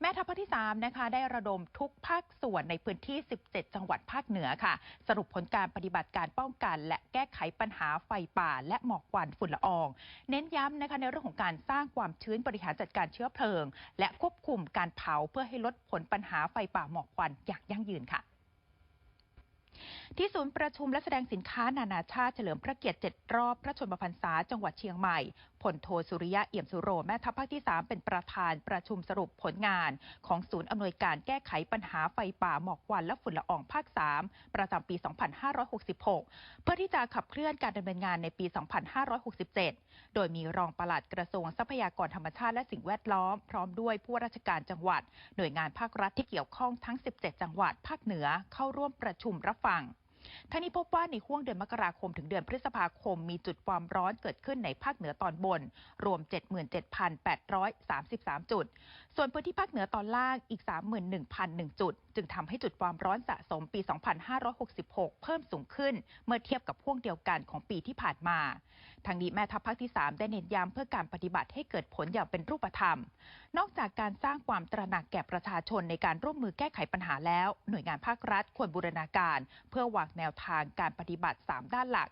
แม่ทัพภาคที่ 3 นะคะ ได้ระดมทุกภาคส่วนในพื้นที่ 17 จังหวัดภาคเหนือค่ะ สรุปผลการปฏิบัติการป้องกัน และแก้ไขปัญหาไฟป่า และหมอกควันฝุ่นละออง เน้นย้ำนะคะในเรื่องของการสร้างความชื้นบริหารจัดการเชื้อเพลิง และควบคุมการเผาเพื่อให้ลดผลปัญหาไฟป่าหมอกควันอย่างยั่งยืนค่ะ ที่ศูนย์ประชุมและแสดงสินค้านานาชาติเฉลิมพระเกียรติ 7 รอบพระชนมพรรษาจังหวัดเชียงใหม่พลโทสุริยะเอี่ยมสุโรแม่ทัพภาคที่ 3 เป็นประธานประชุมสรุปผลงาน ของศูนย์อำนวยการแก้ไขปัญหาไฟป่าหมอกควันและฝุ่นละอองภาค 3 ประจำปี 2566 เพื่อที่จะขับเคลื่อนการดำเนินงานในปี 2567 โดยมีรองปลัดกระทรวงทรัพยากรธรรมชาติและสิ่งแวดล้อม พร้อมด้วยผู้ราชการจังหวัด หน่วยงานภาครัฐที่เกี่ยวข้องทั้ง 17 จังหวัดภาคเหนือเข้าร่วมประชุมรับฟัง ทั้งนี้พบว่าในห่วงเดือนมกราคมถึงเดือนพฤษภาคมมีจุดความร้อนเกิดขึ้นในภาคเหนือตอนบน รวม 77,833 จุด ส่วนพื้นที่ภาคเหนือตอนล่างอีก 31,001 จุด จึงทำให้จุดความร้อนสะสมปี 2566 เพิ่มสูงขึ้น เมื่อเทียบกับห่วงเดียวกันของปีที่ผ่านมา ทางนี้แม่ทัพภาคที่ 3 ได้เน้นย้ำเพื่อการปฏิบัติให้เกิดผลอย่างเป็นรูปธรรม นอกจากการสร้างความตระหนักแก่ประชาชนในการร่วมมือแก้ไขปัญหาแล้ว หน่วยงานภาครัฐควรบูรณาการ เพื่อวางแนวทางการปฏิบัติ 3 ด้านหลัก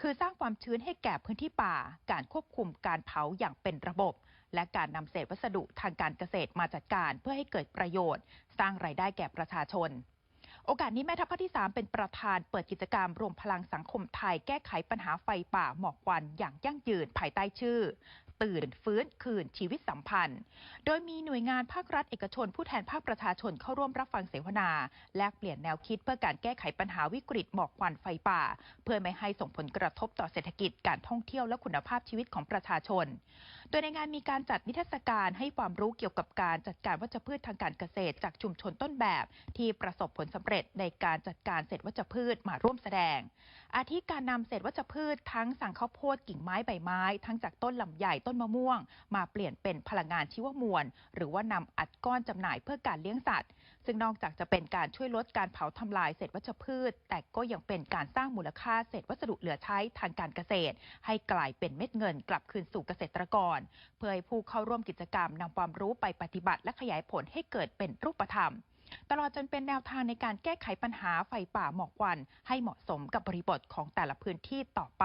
คือสร้างความชื้นให้แก่พื้นที่ป่า การควบคุมการเผาอย่างเป็นระบบ และการนำเศษวัสดุทางการเกษตรมาจัดการเพื่อให้เกิดประโยชน์ สร้างรายได้แก่ประชาชนโอกาสนี้แม่ทัพภาคที่ 3 เป็นประธานเปิดกิจกรรมรวมพลังสังคมไทยแก้ไขปัญหาไฟป่าหมอกควันอย่างยั่งยืนภายใต้ชื่อ ตื่น ฟื้นคืนชีวิตสัมพันธ์ โดยมีหน่วยงานภาครัฐเอกชน ผู้แทนภาคประชาชนเข้าร่วมรับฟังเสวนา แลกเปลี่ยนแนวคิดเพื่อการแก้ไขปัญหาวิกฤตหมอกควันไฟป่า เพื่อไม่ให้ส่งผลกระทบต่อเศรษฐกิจการท่องเที่ยวและคุณภาพชีวิตของประชาชน โดยในงานมีการจัดนิทรรศการให้ความรู้เกี่ยวกับการจัดการวัชพืชทางการเกษตร จากชุมชนต้นแบบ ที่ประสบผลสำเร็จในการจัดการเศษวัชพืชมาร่วมแสดงอาทิการนำเศษวัชพืชทั้งสั่งข้าวโพดกิ่งไม้ใบไม้ ทั้งจากต้นลำไยต้นมะม่วง มาเปลี่ยนเป็นพลังงานชีวมวล หรือว่านำอัดก้อนจำหน่ายเพื่อการเลี้ยงสัตว์ ซึ่งนอกจากจะเป็นการช่วยลดการเผาทำลายเศษวัชพืช แต่ก็ยังเป็นการสร้างมูลค่าเศษวัสดุเหลือใช้ทางการเกษตร ให้กลายเป็นเม็ดเงินกลับคืนสู่เกษตรกร เพื่อให้ผู้เข้าร่วมกิจกรรมนำความรู้ไปปฏิบัติและขยายผลให้เกิดเป็นรูปธรรม ตลอดจนเป็นแนวทางในการแก้ไขปัญหาไฟป่าหมอกควันให้เหมาะสมกับบริบทของแต่ละพื้นที่ต่อไป